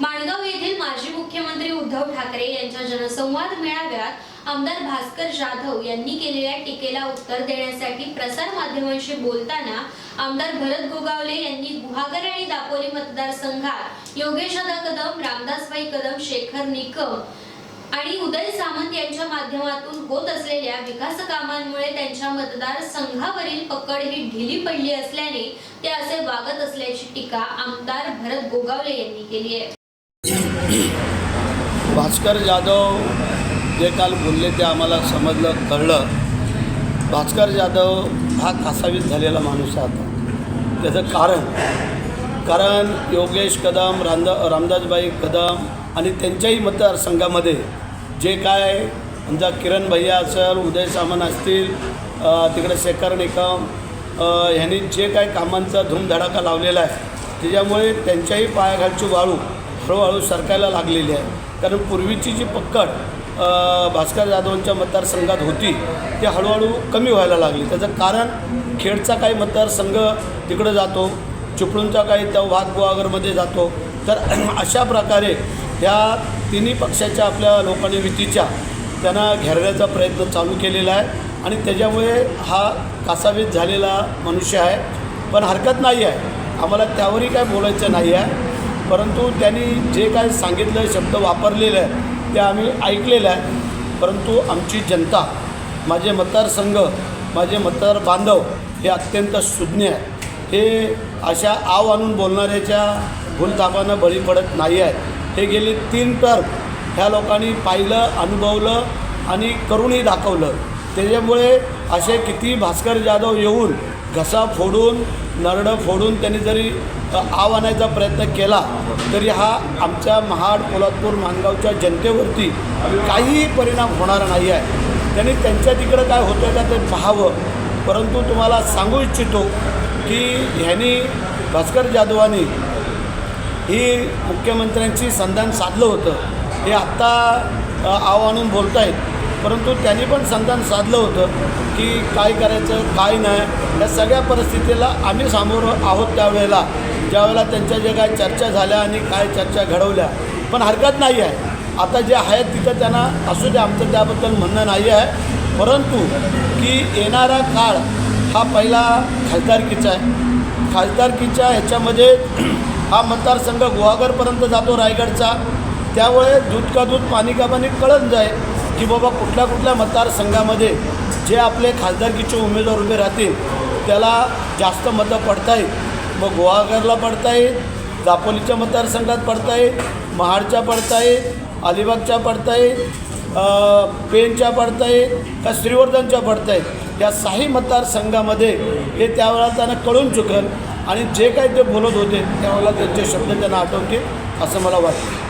माणगाव येथील माजी मुख्यमंत्री उद्धव ठाकरे यांच्या जनसंवाद मेळाव्यात आमदार भास्कर जाधव यांनी केलेल्या टीकेला उत्तर देण्यासाठी प्रसार माध्यमांशी बोलताना आमदार भरत गोगावले यांनी गुहागर आणि दापोली मतदारसंघात योगेशदा कदम रामदासबाई कदम शेखर निकम आणि उदय सामंत यांच्या माध्यमातून होत असलेल्या विकास कामांमुळे त्यांच्या मतदारसंघावरील पकड ही ढिली पडली असल्याने ते असे वागत असल्याची टीका आमदार भरत गोगावले यांनी केली आहे. भास्कर जाधव जे काल बोलले ते आम्हाला समजलं कळलं. भास्कर जाधव हा कासावीस झालेला माणूस आहे आता. त्याचं कारण कारण योगेश कदम रामद रामदासबाई कदम आणि त्यांच्याही मतदारसंघामध्ये जे काय समजा किरण भैया असेल उदय सामंत असतील तिकडे शेखर निकम ह्यांनी जे काय कामांचा धूमधडाका लावलेला आहे त्याच्यामुळे त्यांच्याही पायाखालची वाळू हळूहळू सरकायला लागलेली आहे. कारण पूर्वीची जी पक्कड भास्कर जाधवांच्या मतदारसंघात होती ती हळूहळू कमी व्हायला लागली. त्याचं कारण खेडचा काही मतदारसंघ तिकडं जातो चिपळूणचा काही त्या वाघ गुहागरमध्ये जातो. तर अशा प्रकारे ह्या तिन्ही पक्षाच्या आपल्या लोकांनी युतीच्या त्यांना घेरण्याचा प्रयत्न चालू केलेला आहे. आणि त्याच्यामुळे हा कासावीस झालेला मनुष्य आहे. पण हरकत नाही आहे. आम्हाला त्यावरही काय बोलायचं नाही आहे. परंतु त्यांनी जे काय सांगितलं शब्द वापरलेले आहे ते आम्ही ऐकलेलं आहे परंतु आमची जनता माझे मतदारसंघ माझे मतदार बांधव हे अत्यंत सुज्ञ आहे हे अशा आव आणून बोलणाऱ्याच्या भूलतापानं बळी पडत नाही आहेत. हे गेली तीन टर्म ह्या लोकांनी पाहिलं अनुभवलं आणि करूनही दाखवलं. त्याच्यामुळे असे किती भास्कर जाधव येऊन घसा फोडून नरडं फोडून त्यांनी जरी आव आणायचा प्रयत्न केला तरी हा आमच्या महाड पोलादपूर मानगावच्या जनतेवरती काहीही परिणाम होणार नाही आहे. त्यांनी त्यांच्या तिकडं काय होतं का ते पाहावं. परंतु तुम्हाला सांगू इच्छितो की ह्यांनी भास्कर जाधवांनी ही मुख्यमंत्र्यांची संधान साधलं होतं. हे आत्ता आव आणून बोलत आहेत परंतु त्यांनी पण संधान साधलं होतं की काय करायचं काय नाही. या सगळ्या परिस्थितीला आम्ही सामोर आहोत त्यावेळेला. ज्यावेळेला त्यांच्या जे काय चर्चा झाल्या आणि काय चर्चा घडवल्या. पण हरकत नाही आहे. आता जे आहेत तिथं त्यांना असू दे आमचं त्याबद्दल म्हणणं नाही आहे. परंतु की येणारा काळ हा पहिला खासदारकीचा आहे. खासदारकीच्या ह्याच्यामध्ये हा मतदारसंघ गुहागरपर्यंत जातो रायगडचा. त्यामुळे दूध का दूध पाणी का पाणी कळत जाईल. की बाबा कुठल्या कुठल्या मतदारसंघामध्ये जे आपले खासदारकीचे उमेदवार उभे राहतील त्याला जास्त मतं पडतायत मग गुहागरला पडतायत दापोलीच्या मतदारसंघात पडतायत महाडच्या पडतायत अलिबागच्या पडतायत पेनच्या पडतायत का श्रीवर्धनच्या पडतायत या साही मतदारसंघामध्ये हे त्यावेळेला त्यांना कळून चुकल आणि जे काही ते बोलत होते त्यावेळेला त्यांचे शब्द त्यांना आठवतील असं मला वाटतं.